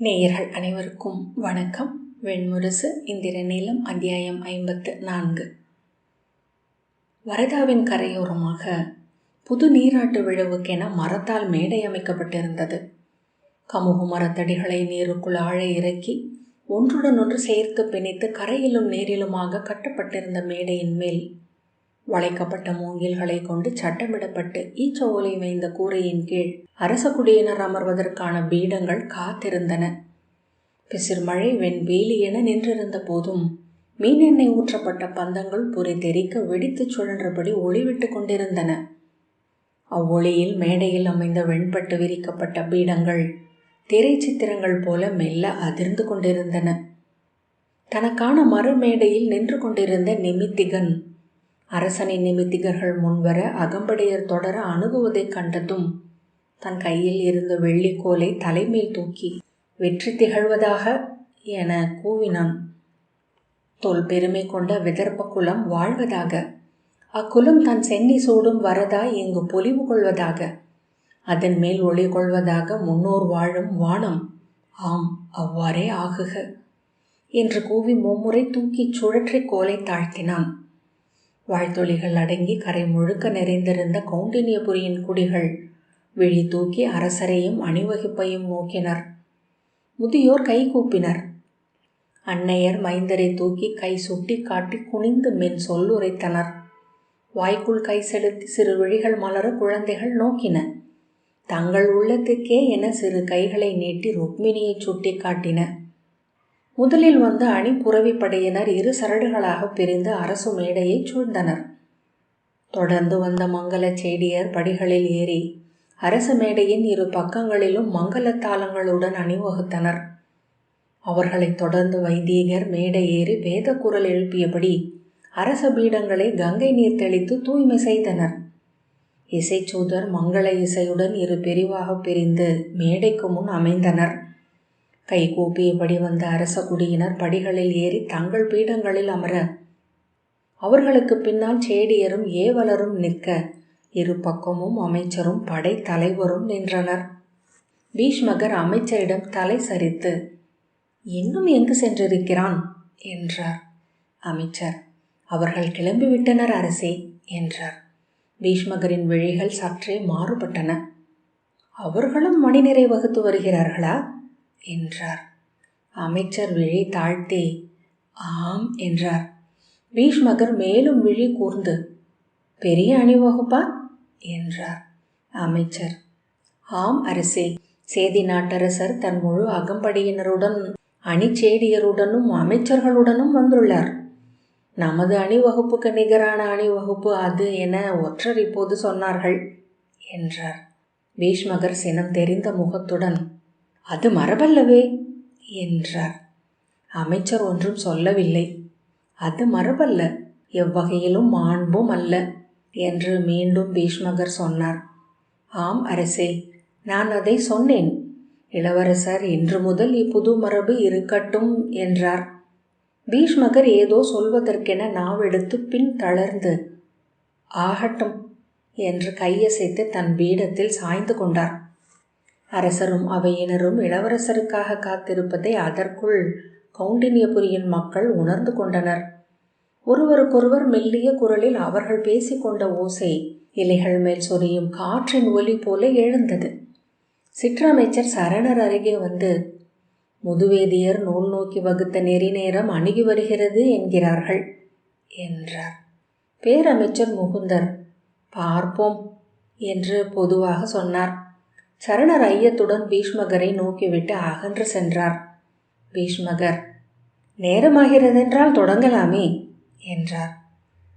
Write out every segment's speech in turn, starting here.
நேயர்கள் அனைவருக்கும் வணக்கம். வெண்முரசு இந்திர நீளம் அத்தியாயம் ஐம்பத்து நான்கு. வரதாவின் கரையோரமாக புது நீராட்டு விழவுக்கென மரத்தால் மேடை அமைக்கப்பட்டிருந்தது. கமுகு மரத்தடிகளை நீருக்குள் ஆழ இறக்கி ஒன்றுடன் ஒன்று சேர்த்து பிணைத்து கரையிலும் நேரிலுமாக கட்டப்பட்டிருந்த மேடையின் மேல் வளைக்கப்பட்ட மூங்கில்களை கொண்டு சட்டமிடப்பட்டு ஈச்ச ஓலை வைந்த கூரையின் கீழ் அரச குடியினர் அமர்வதற்கான பீடங்கள் காத்திருந்தன. பிசிர்மழை வெண்வேலி என நின்றிருந்த போதும் மீனெண்ணெய் ஊற்றப்பட்ட பந்தங்கள் புரி தெரிக்க வெடித்துச் சுழன்றபடி ஒளிவிட்டு கொண்டிருந்தன. அவ்வொளியில் மேடையில் அமைந்த வெண்பட்டு விரிக்கப்பட்ட பீடங்கள் திரைச்சித்திரங்கள் போல மெல்ல அதிர்ந்து கொண்டிருந்தன. தனக்கான மறுமேடையில் நின்று கொண்டிருந்த நிமித்திகன் அரசனின் நிமித்திகர்கள் முன்வர அகம்படையர் தொடர அணுகுவதைக் கண்டதும் தன் கையில் இருந்த வெள்ளிக்கோலை தலைமேல் தூக்கி வெற்றி திகழ்வதாக என கூவினான். தொல் பெருமை கொண்ட விதர்ப்ப குலம் வாழ்வதாக அக்குலம் தன் சென்னி சூடும் வரதாய் இங்கு பொலிவு கொள்வதாக அதன் மேல் ஒளி கொள்வதாக முன்னோர் வாழும் வானம் ஆம் அவ்வாறே ஆகுக என்று கூவி மும்முறை தூக்கிச் சுழற்றி கோலை தாழ்த்தினான். வாழ்த்தொழிகள் அடங்கி கரை முழுக்க நிறைந்திருந்த கௌண்டினியபுரியின் குடிகள் விழி தூக்கி அரசரையும் அணிவகுப்பையும் நோக்கினர். முதியோர் கை கூப்பினர். அன்னையர் மைந்தரை தூக்கி கை சுட்டி காட்டி குனிந்து மென் சொல்லுரைத்தனர் வாய்க்குள் கை செலுத்தி சிறு விழிகள் மலர குழந்தைகள் நோக்கின. தங்கள் உள்ளத்துக்கே என சிறு கைகளை நீட்டி ருக்மிணியை சுட்டி காட்டின. முதலில் வந்த அணிப்புறவி படையினர் இரு சரடுகளாக பிரிந்து அரசு மேடையை சூழ்ந்தனர். தொடர்ந்து வந்த மங்கள செடியர் படிகளில் ஏறி அரசு மேடையின் இரு பக்கங்களிலும் மங்கள தாளங்களுடன் அணிவகுத்தனர் அவர்களைத் தொடர்ந்து வைதீகர் மேடை ஏறி வேத குரல் எழுப்பியபடி அரச பீடங்களை கங்கை நீர் தெளித்து தூய்மை செய்தனர் இசைச்சூதர் மங்கள இசையுடன் இரு பிரிவாக பிரிந்து மேடைக்கு முன் அமைந்தனர். கைகூப்பியபடி வந்த அரச குடியினர் படிகளில் ஏறி தங்கள் பீடங்களில் அமர. அவர்களுக்கு பின்னால் சேடியரும் ஏவலரும் நிற்க. இரு பக்கமும் அமைச்சரும் படை தலைவரும் நின்றனர். பீஷ்மகர் அமைச்சரிடம் தலை சரித்து இன்னும் எங்கு சென்றிருக்கிறான்? என்றார். அமைச்சர் அவர்கள் கிளம்பிவிட்டனர் அரசே என்றார். பீஷ்மகரின் விழிகள் சற்றே மாறுபட்டன. அவர்களும் மணிநிறை வகுத்து வருகிறார்களா? என்றார். அமைச்சர் விழி தாழ்த்தி ஆம் என்றார். பீஷ்மகர் மேலும் விழி கூர்ந்து பெரிய அணிவகுப்பா? என்றார் அமைச்சர். ஆம் அரசே. சேதி நாட்டரசர் தன் முழு அகம்படியினருடன் அணிச்சேடியருடனும் அமைச்சர்களுடனும் வந்துள்ளார். நமது அணிவகுப்புக்கு நிகரான அணிவகுப்பு அது என ஒற்றர் இப்போது சொன்னார்கள் என்றார். பீஷ்மகர் சினம் தெரிந்த முகத்துடன் அது மரபல்லவே என்றார். அமைச்சர் ஒன்றும் சொல்லவில்லை. அது மரபல்ல எவ்வகையிலும் மாண்பும் அல்ல என்று மீண்டும் பீஷ்மகர் சொன்னார். ஆம் அரசே நான் அதை சொன்னேன். இளவரசர் இன்று முதல் இப்புது மரபு இருக்கட்டும் என்றார். பீஷ்மகர் ஏதோ சொல்வதற்கென நாவெடுத்து பின் தளர்ந்து ஆகட்டும் என்று கையசைத்து தன் பீடத்தில் சாய்ந்து கொண்டார். அரசரும் அவையினரும் இளவரசருக்காக காத்திருப்பதை அதற்குள் கவுண்டினியபுரியின் மக்கள் உணர்ந்து கொண்டனர். ஒருவருக்கொருவர் மெல்லிய குரலில் அவர்கள் பேசிக்கொண்ட ஓசை இலைகள் மேல் சொரியும் காற்றின் ஒலி போல எழுந்தது. சிற்றமைச்சர் சரணர் அருகே வந்து முதுவேதியர் நூல் நோக்கி வகுத்த நெறி நேரம் அணுகி வருகிறது என்கிறார்கள் என்றார். பேரமைச்சர் முகுந்தர் பார்ப்போம் என்று பொதுவாக சொன்னார். சரணர் ஐயத்துடன் பீஷ்மகரை நோக்கிவிட்டு அகன்று சென்றார். பீஷ்மகர் நேரமாகிறதென்றால் தொடங்கலாமே என்றார்.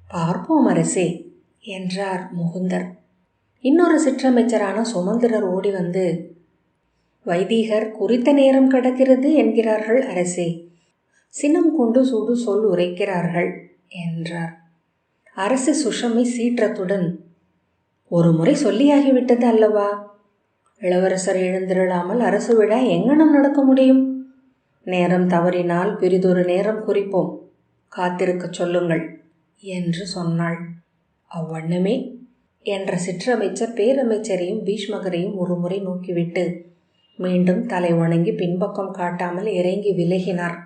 பார்ப்போம் அரசே என்றார் முகுந்தர். இன்னொரு சிற்றமைச்சரான சுமந்திரர் ஓடி வந்து வைதீகர் குறித்த நேரம் கிடக்கிறது என்கிறார்கள் அரசே சினம் கொண்டு சூடு சொல் உரைக்கிறார்கள் என்றார். அரசு சுஷமை சீற்றத்துடன் ஒரு முறை சொல்லியாகிவிட்டது அல்லவா? இளவரசர் எழுந்திரளாமல் அரசு விழா எங்கனம் நடக்க முடியும்? நேரம் தவறினால் பிறிதொரு நேரம் குறிப்போம். காத்திருக்கச் சொல்லுங்கள் என்று சொன்னாள். அவ்வண்ணமே என்ற சிற்றமைச்சர் பேரமைச்சரையும் பீஷ்மகரையும் ஒருமுறை நோக்கிவிட்டு மீண்டும் தலை வணங்கி பின்பக்கம் காட்டாமல் இறங்கி விலகினார்.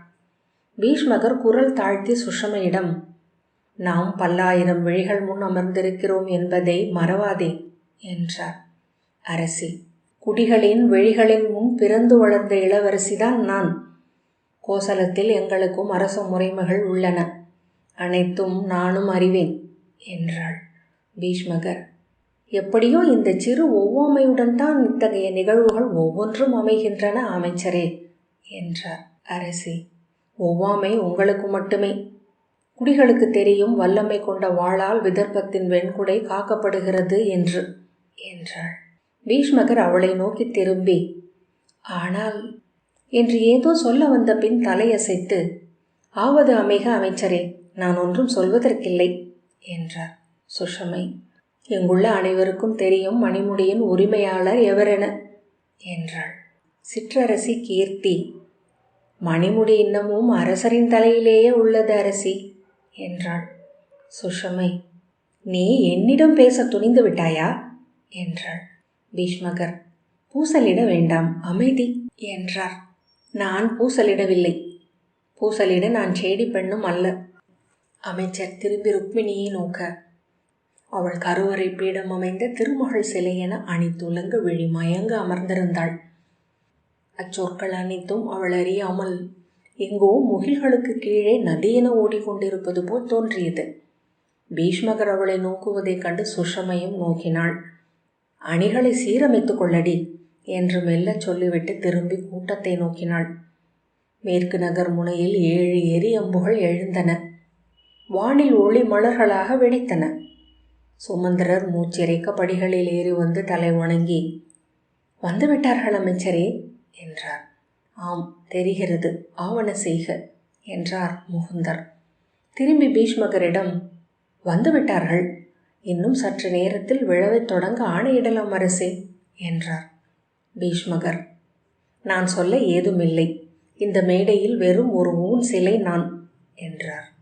பீஷ்மகர் குரல் தாழ்த்தி சுஷமையிடம் நாம் பல்லாயிரம் விழிகள் முன் அமர்ந்திருக்கிறோம் என்பதை மறவாதே என்றார். அரசி குடிகளின் வெளிகளின் முன் பிறந்து வளர்ந்த இளவரசிதான் நான். கோசலத்தில் எங்களுக்கும் அரச முறைமைகள் உள்ளன. அனைத்தும் நானும் அறிவேன் என்றாள் பீஷ்மகர். எப்படியோ இந்த சிறு ஒவ்வாமையுடன் தான் இத்தகைய நிகழ்வுகள் ஒவ்வொன்றும் அமைகின்றன அமைச்சரே என்றார் அரசி. ஒவ்வாமை உங்களுக்கு மட்டுமே. குடிகளுக்கு தெரியும் வல்லமை கொண்ட வாளால் விதர்ப்பத்தின் வெண்குடை காக்கப்படுகிறது என்று என்றாள் பீஷ்மகர் அவளை நோக்கி திரும்பி ஆனால் என்று ஏதோ சொல்ல வந்த பின் தலையசைத்து ஆவது அமைக அமைச்சரே நான் ஒன்றும் சொல்வதற்கில்லை என்றார் சுஷமை. எங்குள்ள அனைவருக்கும் தெரியும் மணிமுடியின் உரிமையாளர் எவரென என்றாள் சிற்றரசி கீர்த்தி. மணிமுடி இன்னமும் அரசரின் தலையிலேயே உள்ளது அரசி என்றாள் சுஷமை. நீ என்னிடம் பேச துணிந்து விட்டாயா? என்றாள் பீஷ்மகர். பூசலிட வேண்டாம் அமைதி என்றார். நான் பூசலிடவில்லை. பூசலிட நான் செடி பெண்ணும் அல்ல. அமைச்சர் திரும்பி ருக்மிணியை நோக்க. அவள் கருவறை பீடம் அமைந்த திருமகள் சிலை என அணித்துலங்க விழி மயங்க அமர்ந்திருந்தாள். அச்சொற்கள் அனைத்தும் அவள் அறியாமல் எங்கோ முகில்களுக்கு கீழே நதியென ஓடிக்கொண்டிருப்பது போல் தோன்றியது. பீஷ்மகர் அவளை நோக்குவதைக் கண்டு சுஷமையும் நோக்கினாள். அணிகளை சீரமைத்து கொள்ளடி என்று மெல்ல சொல்லிவிட்டு திரும்பி கூட்டத்தை நோக்கினாள். மேற்கு நகர் முனையில் ஏழு எரியம்புகள் எழுந்தன. வானில் ஒளி மலர்களாக வெடித்தன. சுமந்திரர் மூச்சிறைக்க படிகளில் ஏறி வந்து தலை வணங்கி வந்துவிட்டார்கள் அமைச்சரே என்றார். ஆம் தெரிகிறது. ஆவண செய்க என்றார் முகுந்தர். திரும்பி பீஷ்மகரிடம் வந்துவிட்டார்கள் இன்னும் சற்று நேரத்தில் விழவைத் தொடங்க ஆணையிடலாம் அரசே என்றார் பீஷ்மகர். நான் சொல்ல ஏதுமில்லை. இந்த மேடையில் வெறும் ஒரு ஊன் சிலை நான் என்றார்.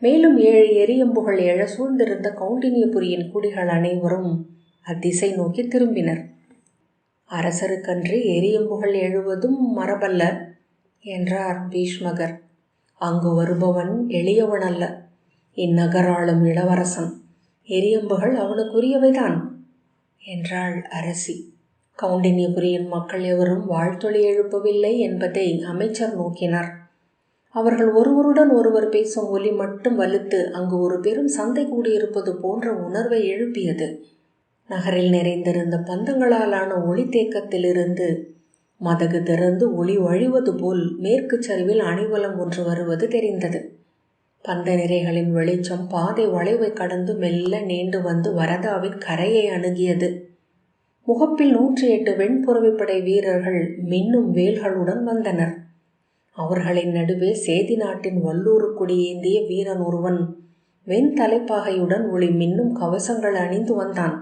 மேலும் ஏழு எரியம்புகள் எழ சூழ்ந்திருந்த கவுண்டினியபுரியின் குடிகள் அனைவரும் அத்திசை நோக்கி திரும்பினர். அரசருக்கன்று எரியம்புகள் எழுவதும் மரபல்ல என்றார் பீஷ்மகர். அங்கு வருபவன் எளியவன் அல்ல இந்நகராளும் இளவரசன். எரியம்புகள் அவனுக்குரியவைதான் என்றாள் அரசி. கவுண்டினியபுரியின் மக்கள் எவரும் வாழ்த்தொழி எழுப்பவில்லை என்பதை அமைச்சர் நோக்கினார். அவர்கள் ஒருவருடன் ஒருவர் பேசும் ஒலி மட்டும் வலுத்து அங்கு ஒரு பெரும் சந்தை கூடியிருப்பது போன்ற உணர்வை எழுப்பியது. நகரில் நிறைந்திருந்த பந்தங்களாலான ஒளி தேக்கத்திலிருந்து மதகு திறந்து ஒளி வழிவது போல் மேற்கு சரிவில் அணிவலம் ஒன்று வருவது தெரிந்தது. பந்த நிறைகளின் வெளிச்சம் பாதை வளைவை கடந்து மெல்ல நீண்டு வந்து வரதாவின் கரையை அணுகியது. முகப்பில் நூற்றி எட்டு வெண்புறவிப்படை வீரர்கள் மின்னும் வேல்களுடன் வந்தனர். அவர்களின் நடுவே சேதி நாட்டின் வல்லூரு கொடியேந்திய வீரன் ஒருவன் வெண் தலைப்பாகையுடன் ஒளி மின்னும் கவசங்கள் அணிந்து வந்தான்.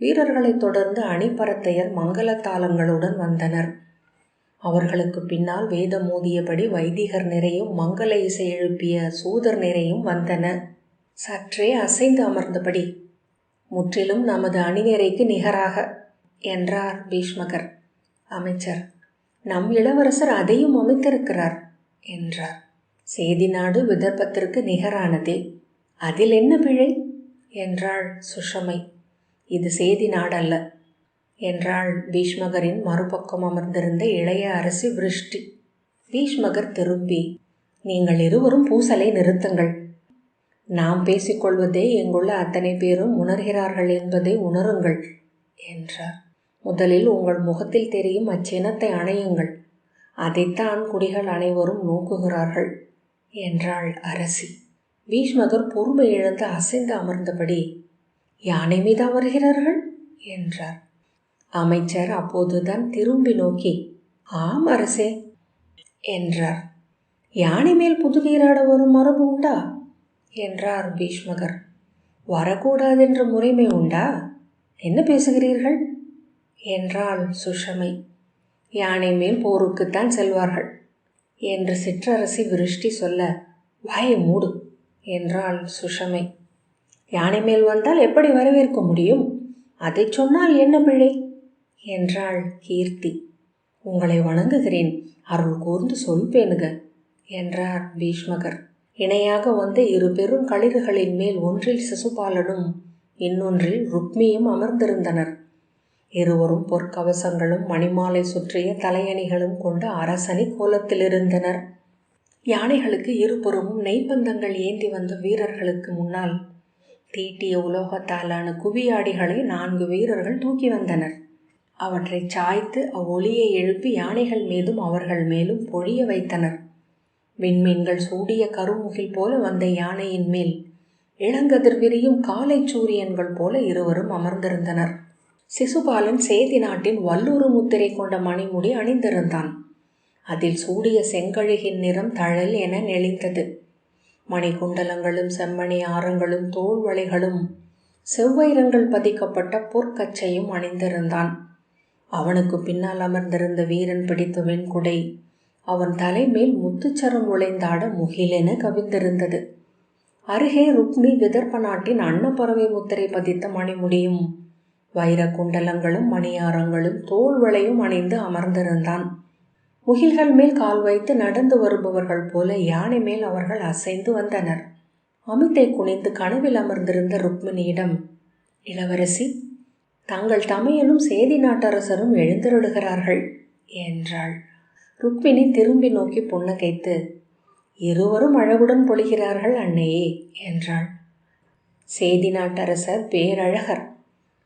வீரர்களைத் தொடர்ந்து அணிப்பரத்தையர் மங்கள தாளங்களுடன் வந்தனர். அவர்களுக்கு பின்னால் வேதம் மோதியபடி வைதிகர் நிறையும் மங்கள இசை எழுப்பிய சூதர் நிறையும் வந்தன. சற்றே அசைந்து அமர்ந்தபடி முற்றிலும் நமது அணிநிறைக்கு நிகராக என்றார் பீஷ்மகர். அமைச்சர் நம் இளவரசர் அதையும் அமைத்திருக்கிறார் என்றார். சேதி நாடு விதர்ப்பத்திற்கு நிகரானதே அதில் என்ன பிழை? என்றாள் சுஷமை. இது சேதி நாடல்ல என்றாள் பீஷ்மகரின் மறுபக்கம் அமர்ந்திருந்த இளைய அரசி விருஷ்டி. பீஷ்மகர் திரும்பி நீங்கள் இருவரும் பூசலை நிறுத்துங்கள். நாம் பேசிக்கொள்வதே எங்குள்ள அத்தனை பேரும் உணர்கிறார்கள் என்பதை உணருங்கள் என்றார். முதலில் உங்கள் முகத்தில் தெரியும் அச்சினத்தை அணையுங்கள். அதைத்தான் குடிகள் அனைவரும் நோக்குகிறார்கள் என்றாள் அரசி. பீஷ்மகர் பொறுமை இழந்து அசைந்து அமர்ந்தபடி யானை மீதா வருகிறார்கள் என்றார். அமைச்சர் அப்போதுதான் திரும்பி நோக்கி ஆம் அரசே என்றார். யானை மேல் புதுநீராட வரும் மரபு உண்டா? என்றார் பீஷ்மகர். வரக்கூடாதென்ற முறைமை உண்டா? என்ன பேசுகிறீர்கள்? என்றாள் சுஷமை. யானை மேல் போருக்குத்தான் செல்வார்கள் என்று சிற்றரசி விருஷ்டி சொல்ல வாயை மூடு என்றாள் சுஷமை. யானை மேல் வந்தால் எப்படி வரவேற்க முடியும்? அதை சொன்னால் என்ன பிழை? என்றாள் கீர்த்தி. உங்களை வணங்குகிறேன். அருள் கூர்ந்து சொல்பேனுக என்றார் பீஷ்மகர். இணையாக வந்த இரு பெரும் களிறுகளின் மேல் ஒன்றில் சிசுபாலனும் இன்னொன்றில் ருக்மியும் அமர்ந்திருந்தனர். இருவரும் பொற்கவசங்களும் மணிமாலை சுற்றிய தலையணிகளும் கொண்ட அரசனி கோலத்தில் இருந்தனர் யானைகளுக்கு இருபுறமும் நெய்ப்பந்தங்கள் ஏந்தி வந்த வீரர்களுக்கு முன்னால் தீட்டிய உலோகத்தாலான குவியாடிகளை நான்கு வீரர்கள் தூக்கி வந்தனர். அவற்றை சாய்த்து அவ்வொளியை எழுப்பி யானைகள் மீதும் அவர்கள் மேலும் பொழிய வைத்தனர். விண்மீன்கள் சூடிய கருமுகில் போல வந்த யானையின் மேல் இளங்கதிர் விரியும் காலை சூரியன்கள் போல இருவரும் அமர்ந்திருந்தனர். சிசுபாலன் சேதி நாட்டின் வல்லூறு முத்திரை கொண்ட மணிமுடி அணிந்திருந்தான். அதில் சூடிய செங்கழுகின் நிறம் தழல் என நெளிந்தது. மணிகுண்டலங்களும் செம்மணி ஆரங்களும் தோள்வளைகளும் செவ்வைரங்கள் பதிக்கப்பட்ட பொற்கச்சையும் அணிந்திருந்தான். அவனுக்கு பின்னால் அமர்ந்திருந்த வீரன் பிடித்த வெண்குடை. அவன் தலைமேல் முத்துச்சரம் உழைந்தாட முகிலென கவிழ்ந்திருந்தது அருகே ருக்மி விதர்ப்ப நாட்டின் அன்னப்பறவை முத்திரை பதித்த மணிமுடியும். வைர குண்டலங்களும் மணியாரங்களும் தோல்வளையும் அணிந்து அமர்ந்திருந்தான். முகில்கள் மேல் கால் வைத்து நடந்து வருபவர்கள் போல யானை மேல் அவர்கள் அசைந்து வந்தனர். அமித்தை குனிந்து கனவில் அமர்ந்திருந்த ருக்மிணியிடம் இளவரசி தங்கள் தமையனும் சேதி நாட்டரசரும் எழுந்தருளுகிறார்கள் என்றாள். ருக்மிணி திரும்பி நோக்கி புன்னகைத்து இருவரும் அழகுடன் பொழிகிறார்கள் அன்னையே என்றாள். சேதி நாட்டரசர் பேரழகர்.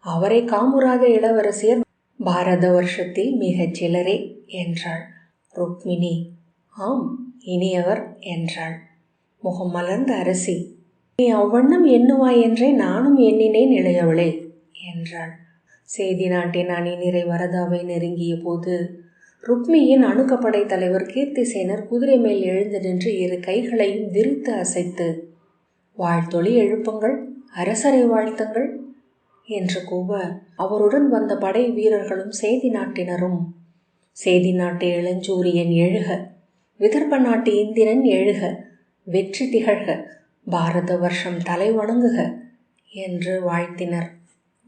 அவரை காமுறாத இளவரசியர் பாரத வருஷத்தில் மிகச் சிலரே என்றாள். ருக்மிணி ஆம் இனியவர் என்றாள். முகம் மலர்ந்த அரசி நீ அவ்வண்ணம் எண்ணுவாய் என்றே நானும் எண்ணினேன் இளையவளே என்றாள். சேதி நாட்டின் அணி நிறை வரதாவை நெருங்கிய போது ருக்மியின் அணுக்கப்படை தலைவர் கீர்த்திசேனர் குதிரை மேல் எழுந்து நின்று இரு கைகளையும் விரித்து அசைத்து வாழ்த்தொளி எழுப்புங்கள் அரசரை வாழ்த்துங்கள் என்று கூவ அவருடன் வந்த படை வீரர்களும் சேதி நாட்டினரும் செய்தி நாட்டு இளஞ்சூரியன் எழுக விதர்ப்ப நாட்டு இந்திரன் எழுக வெற்றி திகழ்க பாரத வருஷம் தலை வணங்குக என்று வாழ்த்தினர்.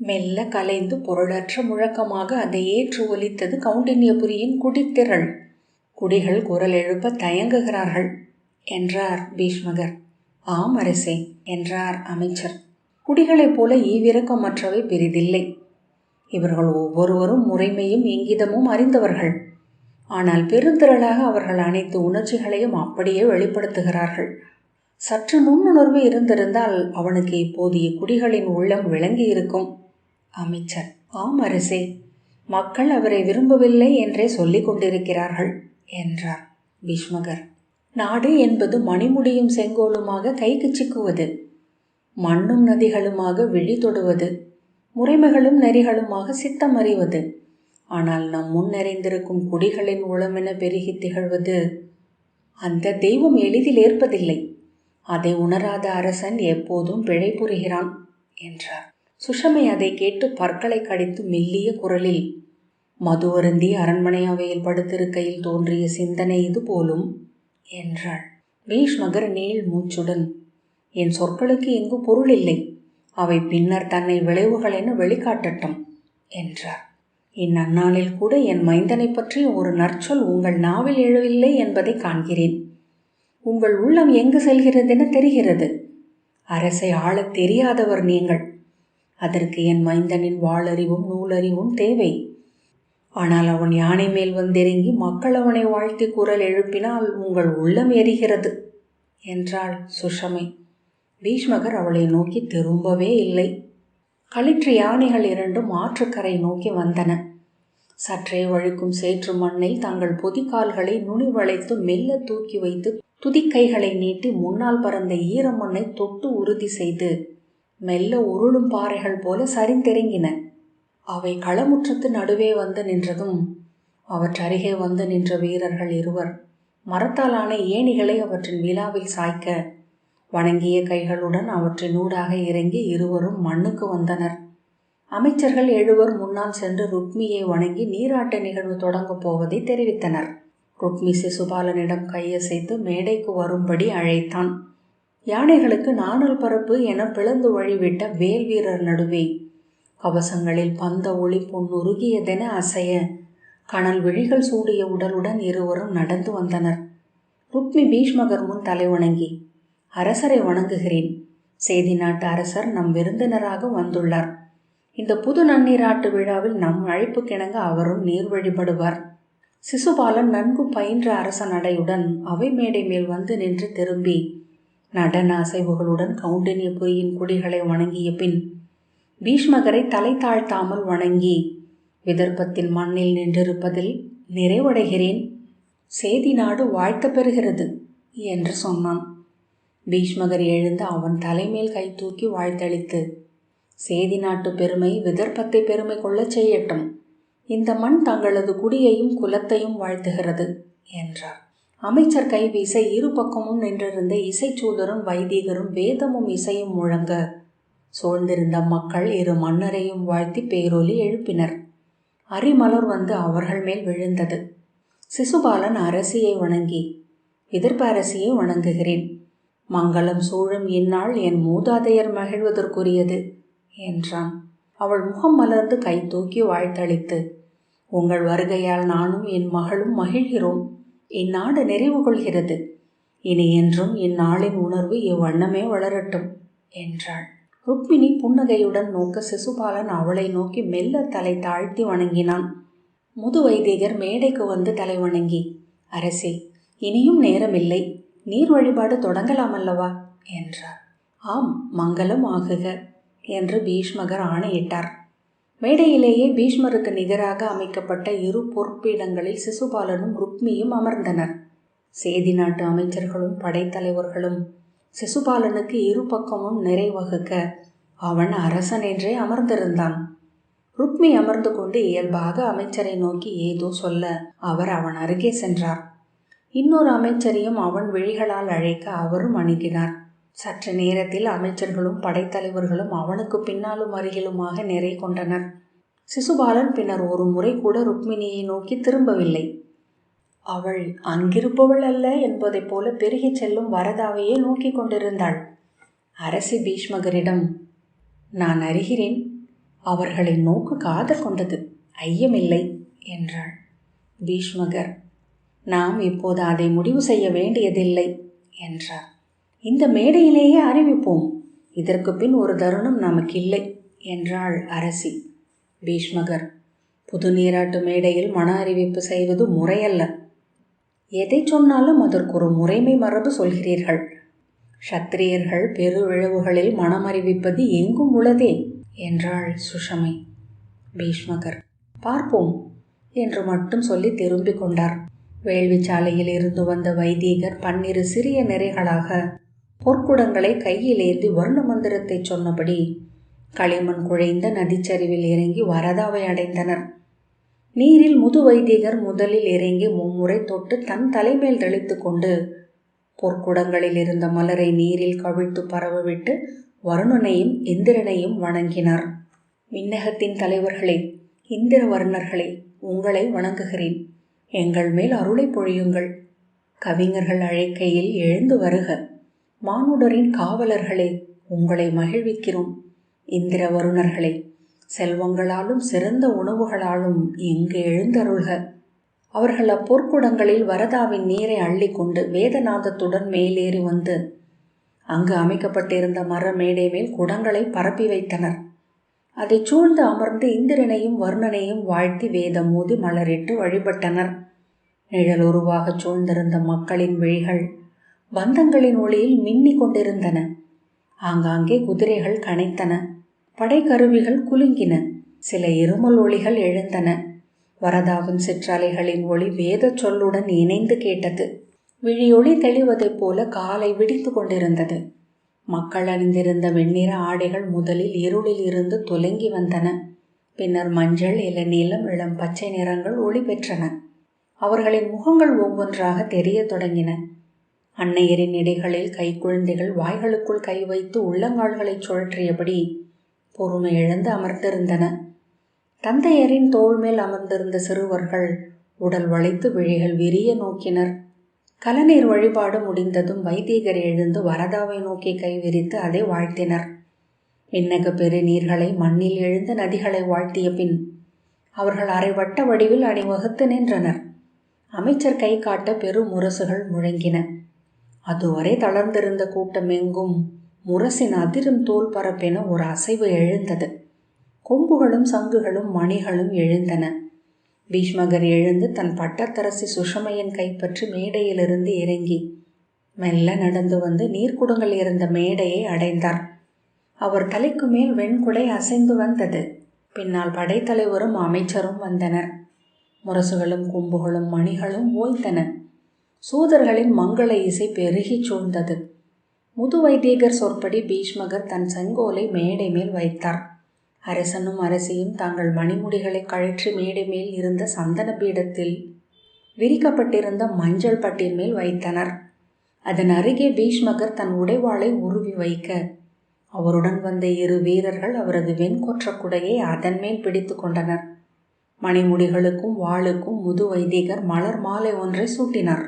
மெல்ல கலைந்து பொருளற்ற முழக்கமாக அதை ஏற்று ஒலித்தது கவுண்டின்யபுரியின் குடித்திரள். குடிகள் குரல் எழுப்ப தயங்குகிறார்கள். என்றார் பீஷ்மகர். ஆம் அரசே என்றார் அமைச்சர். குடிகளைப் போல ஈவிரக்கமற்றவை பெரிதில்லை. இவர்கள் ஒவ்வொருவரும் முறைமையும் இங்கிதமும் அறிந்தவர்கள். ஆனால் பெருந்திரளாக அவர்கள் அனைத்து உணர்ச்சிகளையும் அப்படியே வெளிப்படுத்துகிறார்கள். சற்று நுண்ணுணர்வு இருந்திருந்தால் அவனுக்கு இப்போதைய குடிகளின் உள்ளம் விளங்கி இருக்கும் அமைச்சர் ஆம் அரசே மக்கள் அவரை விரும்பவில்லை என்றே சொல்லிக் கொண்டிருக்கிறார்கள் என்றார் பீஷ்மகர். நாடு என்பது மணிமுடியும் செங்கோலுமாக கைக்கு சிக்குவது மண்ணும் நதிகளுமாக விழி தொடுவது முறைமைகளும் நெறிகளுமாக சித்தம் அறிவது. ஆனால் நம் முன் நிறைந்திருக்கும் குடிகளின் உளமென பெருகி திகழ்வது அந்த தெய்வம் எளிதில் ஏற்பதில்லை. அதை உணராத அரசன் எப்போதும் பிழை புரிகிறான் என்றார். சுஷமை அதை கேட்டு பற்களை கடித்து மெல்லிய குரலில் மது அருந்தி அரண்மனை அவையில் படுத்திருக்கையில் தோன்றிய சிந்தனை இது போலும் என்றாள் பீஷ்மகர் நீள் மூச்சுடன் என் சொற்களுக்கு எங்கு பொருள் இல்லை. அவை பின்னர் தன்னை விளைவுகள் என வெளிக்காட்டட்டும் என்றார். இந்நன்னாளில் கூட என் மைந்தனை பற்றி ஒரு நற்சொல் உங்கள் நாவில் எழவில்லை என்பதை காண்கிறேன். உங்கள் உள்ளம் எங்கு செல்கிறதென தெரிகிறது. அரசை ஆளத் தெரியாதவர் நீங்கள். அதற்கு என் மைந்தனின் வாளறிவும் நூலறிவும் தேவை. ஆனால் அவன் யானை மேல் வந்திறங்கி மக்கள் அவனை வாழ்த்தி குரல் எழுப்பினால் உங்கள் உள்ளம் எரிகிறது என்றாள் சுஷமை. பீஷ்மகர் அவளை நோக்கி திரும்பவே இல்லை. களிற்று யானைகள் இரண்டும் ஆற்றுக்கரை நோக்கி வந்தன. சற்றே வழுக்கும் சேற்று மண்ணில் தங்கள் பொதிக்கால்களை நுனி வளைத்து மெல்ல தூக்கி வைத்து துதிக்கைகளை நீட்டி முன்னால் பறந்த ஈரமண்ணை தொட்டு உறுதி செய்து மெல்ல உருளும் பாறைகள் போல சரிந்திறங்கின அவை களமுற்றத்து நடுவே வந்து நின்றதும் அவற்றருகே வந்து நின்ற வீரர்கள் இருவர் மரத்தாலான ஏணிகளை அவற்றின் விழாவில் சாய்க்க வணங்கிய கைகளுடன் அவற்றின் ஊடாக இறங்கி இருவரும் மண்ணுக்கு வந்தனர். அமைச்சர்கள் எழுவர் முன்னால் சென்று ருக்மியை வணங்கி நீராட்ட நிகழ்வு தொடங்கப் போவதை தெரிவித்தனர். ருக்மி சிசுபாலனிடம் கையசைத்து மேடைக்கு வரும்படி அழைத்தான். யானைகளுக்கு நாணல் பரப்பு என பிளந்து வழிவிட்ட வேல் வீரர் நடுவே. கவசங்களில் பந்த ஒளி பொன்னுருகியதென அசைய. கணல் விழிகள் சூடிய உடலுடன் இருவரும் நடந்து வந்தனர். ருக்மி பீஷ்மகர் முன் தலை வணங்கி அரசரை வணங்குகிறேன். செய்தி நாட்டு அரசர் நம் விருந்தினராக வந்துள்ளார். இந்த புது நன்னீராட்டு விழாவில் நம் அழைப்பு கிணங்க அவரும் நீர் வழிபடுவார். சிசுபாலன் நன்கு பயின்ற அரச நடையுடன் அவை மேடை மேல் வந்து நின்று திரும்பி நடன அசைவுகளுடன் கவுண்டினியபுரியின் குடிகளை வணங்கிய பின் பீஷ்மகரை தலை தாழ்த்தாமல் வணங்கி விதர்ப்பத்தின் மண்ணில் நின்றிருப்பதில் நிறைவடைகிறேன். சேதி நாடு வாழ்த்த பெறுகிறது என்று சொன்னான். பீஷ்மகர் எழுந்து அவன் தலைமேல் கை தூக்கி வாழ்த்தளித்து சேதி நாட்டு பெருமை விதர்ப்பத்தை பெருமை கொள்ளச் செய்யட்டும். இந்த மண் தங்களது குடியையும் குலத்தையும் வாழ்த்துகிறது என்றார். அமைச்சர் கை வீச இரு பக்கமும் நின்றிருந்த இசைச்சூதரும் வைதிகரும் வேதமும் இசையும் முழங்க. சூழ்ந்திருந்த மக்கள் இரு மன்னரையும் வாழ்த்தி பேரொலி எழுப்பினர். அரிமலர் வந்து அவர்கள் மேல் விழுந்தது. சிசுபாலன் அரசியை வணங்கி எதிர்ப்பு அரசியை வணங்குகிறேன். மங்களம் சூழும் இந்நாள் என் மூதாதையர் மகிழ்வதற்குரியது என்றான். அவள் முகம் மலர்ந்து கை தூக்கி வாழ்த்தளித்து உங்கள் வருகையால் நானும் என் மகளும் மகிழ்கிறோம். இந்நாடு நிறைவு கொள்கிறது. இனி என்றும் இந்நாளின் உணர்வு இவ்வண்ணமே வளரட்டும் என்றாள். ருக்மிணி புன்னகையுடன் நோக்க சிசுபாலன் அவளை நோக்கி மெல்ல தலை தாழ்த்தி வணங்கினான். முது வைதிகர் மேடைக்கு வந்து தலை வணங்கி அரசே இனியும் நேரமில்லை. நீர் வழிபாடு தொடங்கலாம் அல்லவா என்றார். ஆம் மங்களம் ஆகுக என்று பீஷ்மகர் ஆணையிட்டார். மேடையிலேயே பீஷ்மருக்கு நிகராக அமைக்கப்பட்ட இரு பொறுப்பிடங்களில் சிசுபாலனும் ருக்மியும் அமர்ந்தனர். சேதி நாட்டு அமைச்சர்களும் படைத்தலைவர்களும் சிசுபாலனுக்கு இரு பக்கமும் நிறைவகுக்க அவன் அரசன் என்றே அமர்ந்திருந்தான். ருக்மி அமர்ந்து கொண்டு இயல்பாக அமைச்சரை நோக்கி ஏதோ சொல்ல அவர் அவன் அருகே சென்றார். இன்னொரு அமைச்சரையும் அவன் விழிகளால் அழைக்க அவரும் அணுகினார். சற்று நேரத்தில் அமைச்சர்களும் படைத்தலைவர்களும் அவனுக்கு பின்னாலும் அருகிலுமாக நிறை கொண்டனர். சிசுபாலன் பின்னர் ஒரு முறை கூட ருக்மிணியை நோக்கி திரும்பவில்லை. அவள் அங்கிருப்பவள் அல்ல என்பதைப் போல பெருகிச் செல்லும் வரதாவையே நோக்கி கொண்டிருந்தாள். அரசி பீஷ்மகரிடம் நான் அறிகிறேன் அவர்களை நோக்கு காதல் கொண்டது ஐயமில்லை என்றாள். பீஷ்மகர் நாம் இப்போது அதை முடிவு செய்ய வேண்டியதில்லை என்றார். இந்த மேடையிலேயே அறிவிப்போம். இதற்கு பின் ஒரு தருணம் நமக்கு இல்லை என்றாள் அரசி. பீஷ்மகர் புது நீராட்டு மேடையில் மன அறிவிப்பு செய்வது முறையல்ல. எதை சொன்னாலும் அதற்கு ஒரு முறைமை மரபு சொல்கிறீர்கள். சத்திரியர்கள் பெருவிழவுகளில் மனம் அறிவிப்பது எங்கும் உள்ளதே என்றாள் சுஷமை. பீஷ்மகர் பார்ப்போம் என்று மட்டும் சொல்லி திரும்பிக் கொண்டார். வேள்விச்சாலையில் இருந்து வந்த வைதீகர் பன்னிரு சிறிய நிறைகளாக பொற்குடங்களை கையில் ஏந்தி வர்ண மந்திரத்தை சொன்னபடி களிமண் குழைந்த நதிச்சரிவில் இறங்கி வரதாவை அடைந்தனர். நீரில் முது வைதிகர் முதலில் இறங்கி மும்முறை தொட்டு தன் தலைமேல் தெளித்து கொண்டு பொற்குடங்களில் இருந்த மலரை நீரில் கவிழ்த்து பரவவிட்டு வருணனையும் இந்திரனையும் வணங்கினார். விண்ணகத்தின் தலைவர்களே இந்திர வர்ணர்களே உங்களை வணங்குகிறேன். எங்கள் மேல் அருளை பொழியுங்கள். கவிஞர்கள் அழைக்கையில் எழுந்து வருக. மானுடரின் காவலர்களே உங்களை மகிழ்விக்கிறோம். இந்திர வருணர்களே செல்வங்களாலும் சிறந்த உணவுகளாலும் இங்கு எழுந்தருள்க. அவர்கள் அப்பொற்குடங்களில் வரதாவின் நீரை அள்ளிக்கொண்டு வேதநாதத்துடன் மேலேறி வந்து அங்கு அமைக்கப்பட்டிருந்த மர மேடை மேல் குடங்களை பரப்பி வைத்தனர். அதை சூழ்ந்து அமர்ந்து இந்திரனையும் வர்ணனையும் வாழ்த்தி வேதம் மோதி மலரிட்டு வழிபட்டனர். நிழல் உருவாகச் சூழ்ந்திருந்த மக்களின் விழிகள் பந்தங்களின் ஒளியில் மின்னி கொண்டிருந்தன. ஆங்காங்கே குதிரைகள் கனைத்தன. படைக்கருவிகள் குலுங்கின. சில இருமல் ஒளிகள் எழுந்தன. வரதாவின் சிற்றலைகளின் ஒளி வேத சொல்லுடன் இணைந்து கேட்டது. விழியொளி தெளிவதைப் போல காலை விடித்து கொண்டிருந்தது. மக்கள் அணிந்திருந்த வெண்ணிற ஆடைகள் முதலில் இருளில் இருந்து தொலங்கி வந்தன. பின்னர் மஞ்சள் இளநீலம் இளம் பச்சை நிறங்கள் ஒளி பெற்றன. அவர்களின் முகங்கள் ஒவ்வொன்றாக தெரியத் தொடங்கின. அன்னையரின் இடைகளில் கைக்குழந்தைகள் வாய்களுக்குள் கை வைத்து உள்ளங்கால்களை சுழற்றியபடி பொறுமை இழந்து அமர்ந்திருந்தன. தந்தையரின் தோள் மேல் அமர்ந்திருந்த சிறுவர்கள் உடல் வளைத்து விழிகள் விரிய நோக்கினர். கலநீர் வழிபாடு முடிந்ததும் வைதீகர் எழுந்து வரதாவை நோக்கி கை விரித்து அதை வாழ்த்தினர். விண்ணக பெரு நீர்களை மண்ணில் எழுந்த நதிகளை வாழ்த்திய பின் அவர்கள் அரைவட்ட வடிவில் அணிவகுத்து நின்றனர். அமைச்சர் கை காட்ட பெரும் முரசுகள் முழங்கின. அதுவரை தளர்ந்திருந்த கூட்டம் எங்கும் முரசின் அதிரும் தோல் பரப்பென ஒரு அசைவு எழுந்தது. கொம்புகளும் சங்குகளும் மணிகளும் எழுந்தன. பீஷ்மகர் எழுந்து தன் பட்டத்தரசி சுஷமையின் கைப்பற்றி மேடையிலிருந்து இறங்கி மெல்ல நடந்து வந்து நீர்க்குடங்கள் இருந்த மேடையை அடைந்தார். அவர் தலைக்கு மேல் வெண்குடை அசைந்து வந்தது. பின்னால் படைத்தலைவரும் அமைச்சரும் வந்தனர். முரசுகளும் கொம்புகளும் மணிகளும் ஓய்ந்தன. சூதர்களின் மங்கள இசை பெருகிச் சூழ்ந்தது. முது வைத்தியகர் சொற்படி பீஷ்மகர் தன் செங்கோலை மேடை மேல் வைத்தார். அரசனும் அரசியும் தங்கள் மணிமுடிகளை கழற்றி மேடை மேல் இருந்த சந்தன பீடத்தில் விரிக்கப்பட்டிருந்த மஞ்சள் பட்டின் மேல் வைத்தனர். அதன் அருகே பீஷ்மகர் தன் உடைவாளை உருவி வைக்க அவருடன் வந்த இரு வீரர்கள் அவரது வெண்கொற்ற குடையை அதன் மேல் பிடித்து கொண்டனர். மணிமுடிகளுக்கும் வாளுக்கும் முது வைதிகர் மலர் மாலை ஒன்றை சூட்டினார்.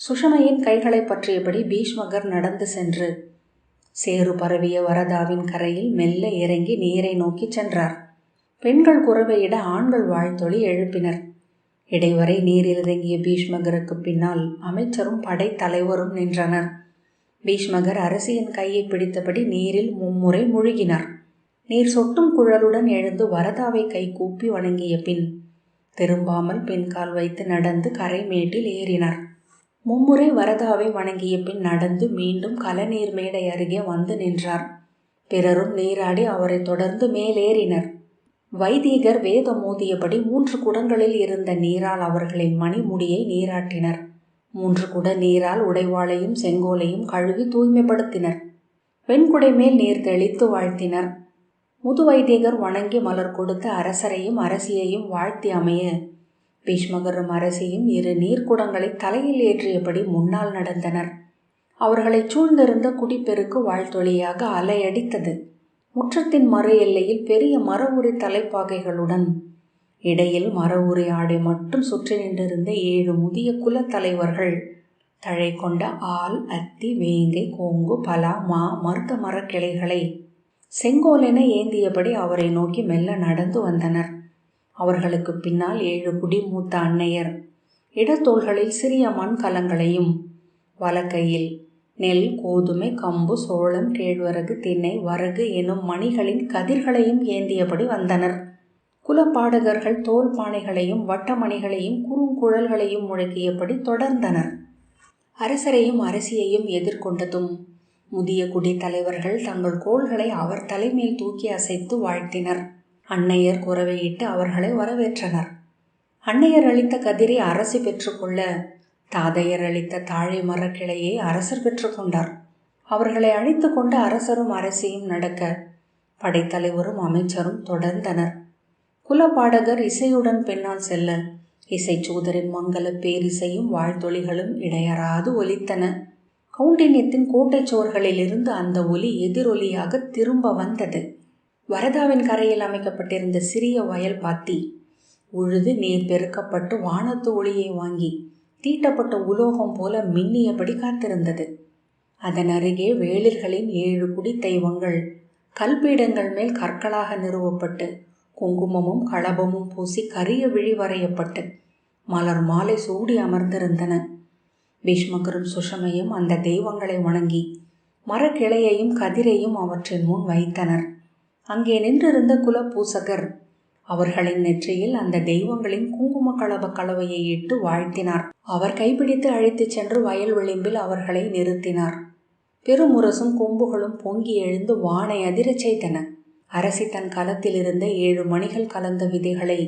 சுஷமையின் கைகளை பற்றியபடி பீஷ்மகர் நடந்து சென்று சேறு பரவிய வரதாவின் கரையில் மெல்ல இறங்கி நீரை நோக்கி சென்றார். பெண்கள் குறவையிட ஆண்கள் வாழ்த்தொழி எழுப்பினர். இடைவரை நீரில் இறங்கிய பீஷ்மகருக்கு பின்னால் அமைச்சரும் படைத்தலைவரும் நின்றனர். பீஷ்மகர் அரசியின் கையை பிடித்தபடி நீரில் மும்முறை முழுகினார். நீர் சொட்டும் குழலுடன் எழுந்து வரதாவை கை கூப்பி வணங்கிய பின் திரும்பாமல் பின்கால் வைத்து நடந்து கரை மேட்டில் ஏறினார். மும்முறை வரதாவை வணங்கிய பின் நடந்து மீண்டும் கலநீர் மேடை அருகே வந்து நின்றார். பிறரும் நீராடி அவரை தொடர்ந்து மேலேறினர். வைதீகர் வேதம் மோதியபடி மூன்று குடங்களில் இருந்த நீரால் அவர்களின் மணிமுடியை நீராட்டினர். மூன்று குட நீரால் உடைவாளையும் செங்கோலையும் கழுவி தூய்மைப்படுத்தினர். வெண்குடை மேல் நீர் தெளித்து வாழ்த்தினர். முது வைத்தியகர் வணங்கி மலர் கொடுத்து அரசரையும் அரசியையும் வாழ்த்தி அமைய பீஷ்மகரும் அரசியும் இரு நீர்க்குடங்களை தலையில் ஏற்றியபடி முன்னால் நடந்தனர். அவர்களைச் சூழ்ந்திருந்த குடிப்பெருக்கு வாழ்த்தொழியாக அலையடித்தது. முற்றத்தின் மறு எல்லையில் பெரிய மர உரி தலைப்பாகைகளுடன் இடையில் மர உரி ஆடை மட்டும் சுற்றி நின்றிருந்த ஏழு முதிய குலத்தலைவர்கள் தழை கொண்ட ஆல் அத்தி வேங்கை கோங்கு பலா மா மருத்த மரக்கிளைகளை செங்கோலென ஏந்தியபடி அவரை நோக்கி மெல்ல நடந்து வந்தனர். அவர்களுக்கு பின்னால் ஏழு குடி மூத்த அன்னையர். இடத்தோள்களில் சிறிய மண் கலங்களையும் வலக்கையில் நெல் கோதுமை கம்பு சோளம் கேழ்வரகு திண்ணை வரகு எனும் மணிகளின் கதிர்களையும் ஏந்தியபடி வந்தனர். குலப்பாடகர்கள் தோல் பானைகளையும் வட்டமணிகளையும் குறுங்குழல்களையும் முழக்கியபடி தொடர்ந்தனர். அரசரையும் அரசியையும் எதிர்கொண்டதும் முதிய குடி தலைவர்கள் தங்கள் கோள்களை அவர் தலைமையில் தூக்கி அசைத்து வாழ்த்தினர். அன்னையர் குறவையிட்டு அவர்களை வரவேற்றனர். அன்னையர் அளித்த கதிரை அரசி பெற்றுக்கொள்ள தாதையர் அளித்த தாழை மரக்கிளையை அரசர் பெற்றுக்கொண்டார். அவர்களை அழைத்து கொண்டு அரசரும் அரசியும் நடக்க படைத்தலைவரும் அமைச்சரும் தொடர்ந்தனர். குலப்பாடகர் இசையுடன் பின்னால் செல்ல இசைச்சூதரின் மங்கள பேரிசையும் வாழ்த்தொலிகளும் இடையறாது ஒலித்தன. கவுண்டின்யத்தின் கோட்டைச் சுவர்களிலிருந்து அந்த ஒலி எதிரொலியாக திரும்ப வந்தது. வரதாவின் கரையில் அமைக்கப்பட்டிருந்த சிறிய வயல் பாத்தி உழுது நீர் பெருக்கப்பட்டு வானத்து ஒளியை வாங்கி தீட்டப்பட்ட உலோகம் போல மின்னியபடி காத்திருந்தது. அதன் அருகே வேளிர்களின் ஏழு குடி தெய்வங்கள் கல்பீடங்கள் மேல் கற்களாக நிறுவப்பட்டு குங்குமமும் களபமும் பூசி கரிய விழி வரையப்பட்டு மலர் மாலை சூடி அமர்ந்திருந்தன. பீஷ்மகரும் சுஷமையும் அந்த தெய்வங்களை வணங்கி மரக்கிளையையும் கதிரையும் அவற்றின் முன் வைத்தனர். அங்கே நின்றிருந்த குலப்பூசகர். அவர்களின் நெற்றியில் அந்த தெய்வங்களின் குங்கும கலப கலவையை இட்டு வாழ்த்தினார். அவர் கைப்பிடித்து அழைத்துச் சென்று வயல் விளிம்பில் அவர்களை நிறுத்தினார். பெருமுரசும் கொம்புகளும் பொங்கி எழுந்து வானை அதிரச் செய்தன. அரசி தன் களத்தில் இருந்த ஏழு மணிகள் கலந்த விதைகளை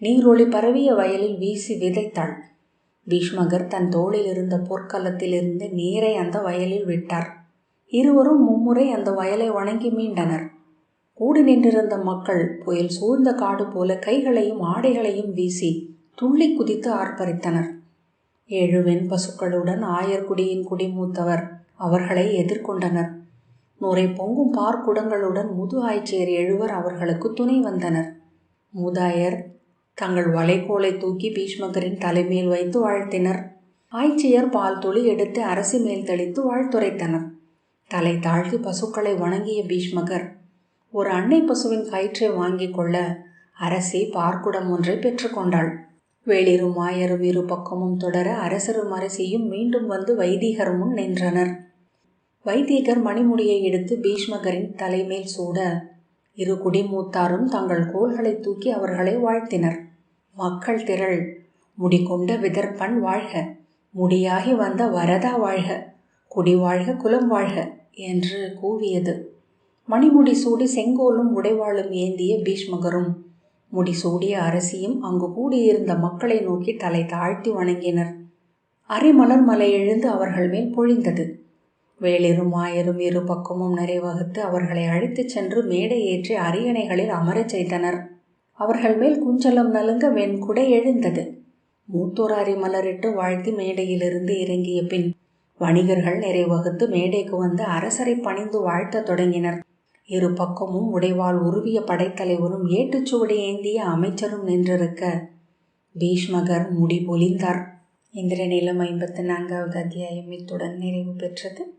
நீரொளி பரவிய வயலில் வீசி விதைத்தாள். பீஷ்மகர் தன் தோளில் இருந்த பொற்கலத்திலிருந்து நீரை அந்த வயலில் விட்டார். இருவரும் மும்முறை அந்த வயலை வணங்கி மீண்டனர். கூடி நின்றிருந்த மக்கள் புயல் சூழ்ந்த காடு போல கைகளையும் ஆடைகளையும் வீசி துள்ளி குதித்து ஆர்ப்பரித்தனர். ஏழு வெண் பசுக்களுடன் ஆயர்குடியின் குடிமூத்தவர் அவர்களை எதிர்கொண்டனர். நுரை பொங்கும் பார்க்குடங்களுடன் முது ஆய்ச்சியர் எழுவர் அவர்களுக்கு துணை வந்தனர். மூதாயர் தங்கள் வளைகோலை தூக்கி பீஷ்மகரின் தலைமேல் வைத்து வாழ்த்தினர். ஆய்ச்சியர் பால் துளி எடுத்து அரசி மேல் தெளித்து வாழ்த்துரைத்தனர். தலை தாழ்த்தி பசுக்களை வணங்கிய பீஷ்மகர் ஒரு அன்னை பசுவின் கயிற்றை வாங்கி கொள்ள அரசி பார்க்குடம் ஒன்றை பெற்றுக்கொண்டாள் வேளிரும் மாயரும் இரு பக்கமும் தொடர அரசரும் அரசியும் மீண்டும் வந்து வைதீகர் முன் நின்றனர். வைதீகர் மணிமுடியை எடுத்து பீஷ்மகரின் தலைமேல் சூட இரு குடிமூத்தாரும் தங்கள் கோள்களை தூக்கி அவர்களை வாழ்த்தினர். மக்கள் திரள் முடிகொண்ட விதர்ப்பன் வாழ்க முடியாகி வந்த வரதா வாழ்க குடி வாழ்க குலம் வாழ்க என்று கூவியது. மணிமுடி சூடி செங்கோலும் உடைவாளும் ஏந்திய பீஷ்மகரும். முடிசூடிய அரசியும் அங்கு கூடியிருந்த மக்களை நோக்கி தலை தாழ்த்தி வணங்கினர். அரைமலர் மலை எழுந்து அவர்கள் மேல் பொழிந்தது. வேளிரும் ஆயரும் இரு பக்கமும் நிறைவகுத்து அவர்களை அழைத்துச் சென்று மேடை ஏற்றி அரியணைகளில் அமரச் செய்தனர். அவர்கள் மேல் குஞ்சலம் நலுங்க வெண்குடை எழுந்தது. மூத்தோர் அரிமலரிட்டு வாழ்த்தி மேடையிலிருந்து இறங்கிய பின் வணிகர்கள் நிறைவகுத்து மேடைக்கு வந்து அரசரை பணிந்து வாழ்த்தத் தொடங்கினர். இரு பக்கமும் உடைவால் உருவிய படைத்தலைவரும் ஏட்டுச்சுவடி ஏந்திய அமைச்சரும் நின்றிருக்க. பீஷ்மகர் முடி பொலிந்தார். இந்திரநிலம் ஐம்பத்து நான்காவது அத்தியாயம் இத்துடன் நிறைவு பெற்றது.